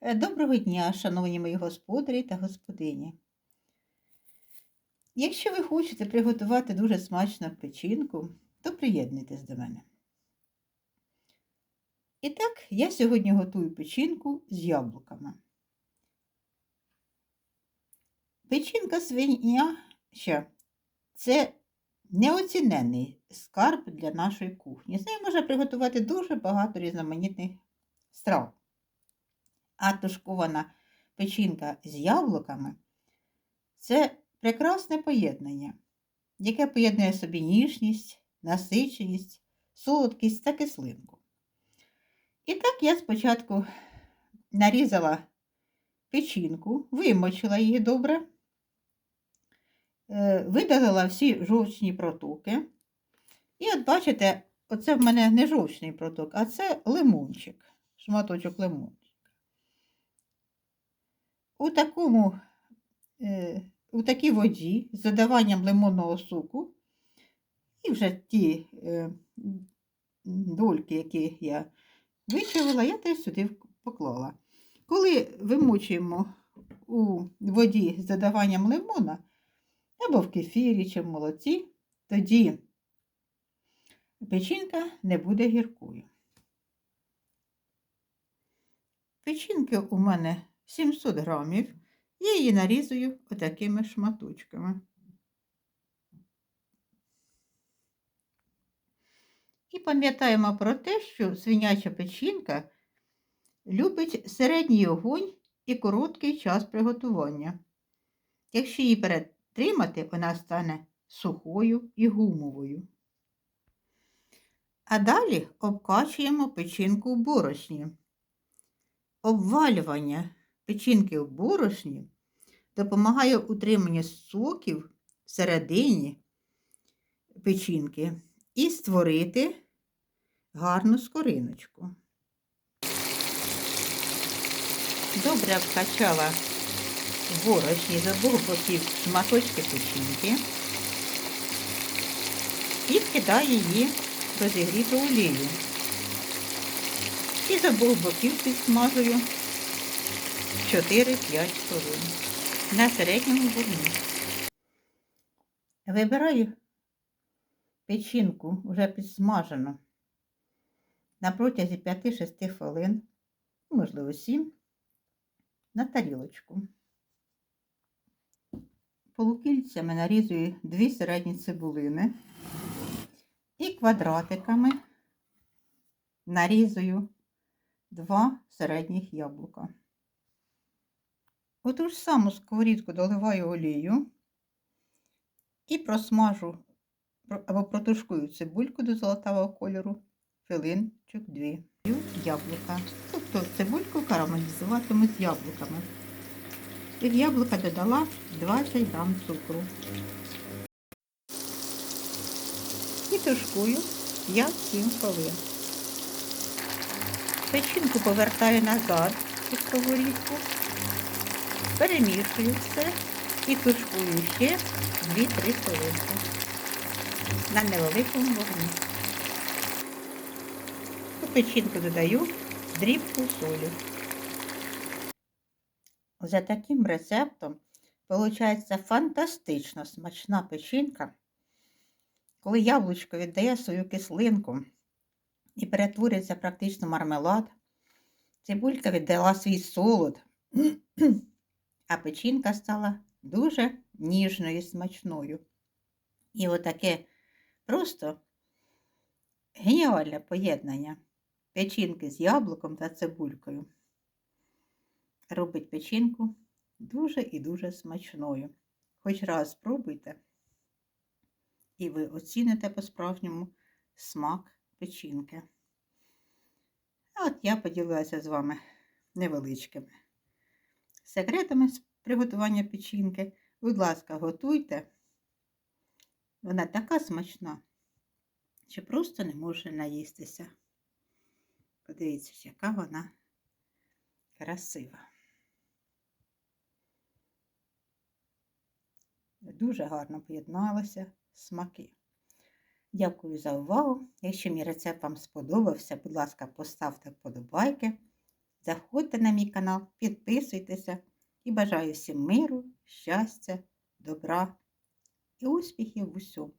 Е, Доброго дня, шановні мої господарі та господині. Якщо ви хочете приготувати дуже смачну печінку, то приєднуйтесь до мене. І так, я сьогодні готую печінку з яблуками. Печінка свиняча – це неоціненний скарб для нашої кухні. З нею можна приготувати дуже багато різноманітних страв. А тушкована печінка з яблуками це прекрасне поєднання, яке поєднує собі ніжність, насиченість, солодкість та кислинку. І так я спочатку нарізала печінку, вимочила її добре, е, видалила всі жовчні протоки. І от бачите, оце в мене не жовчний проток, а це лимончик, шматочок лимончика. У такому, е, у такій воді з додаванням лимонного соку і вже ті е, дольки, які я вичавила, я теж сюди поклала. Коли вимочуємо у воді з додаванням лимона, або в кефірі чи в молоці, тоді печінка не буде гіркою. Печінки у мене 700 грамів, я її нарізую отакими шматочками. І пам'ятаємо про те, що свиняча печінка любить середній огонь і короткий час приготування. Якщо її перетримати, вона стане сухою і гумовою. А далі обкачуємо печінку в борошні. Обвалювання печінки в борошні допомагає утриманню соків всередині печінки і створити гарну скориночку. Добре обкачала в борошні з обох боків шматочки печінки і вкидаю її в розігріту олію. І з обох боків підсмажую 4-5 хвилин на середньому вогні. Вибираю печінку вже підсмажену на протязі 5-6 хвилин, можливо, 7, на тарілочку. Полукільцями нарізую дві середні цибулини і квадратиками нарізую два середніх яблука. У ту ж саму сковорідку доливаю олію і просмажу або протушкую цибульку до золотавого кольору хвилинчик дві. Яблука. Тобто цибульку карамелізуватиму з яблуками. І в яблука додала 20 грам цукру. І тушкую 5-7 хвилин. Печінку повертаю назад у сковорідку, перемішую все і тушкую ще 2-3 хвилинки на невеликому вогні. У печінку додаю дрібку солі. За таким рецептом виходить фантастично смачна печінка, коли яблучко віддає свою кислинку і перетворюється практично мармелад. Цибулька віддала свій солод, а печінка стала дуже ніжною і смачною. І отаке просто геніальне поєднання печінки з яблуком та цибулькою. Робить печінку дуже і дуже смачною. Хоч раз спробуйте, і ви оціните по-справжньому смак печінки. От я поділилася з вами невеличкими секретами приготування печінки. Будь ласка, готуйте. Вона така смачна, що просто не може наїстися. Подивіться, яка вона красива. Дуже гарно поєдналися смаки. Дякую за увагу. Якщо мій рецепт вам сподобався, будь ласка, поставте вподобайки Заходьте на мій канал, підписуйтеся і бажаю всім миру, щастя, добра і успіхів в усьому.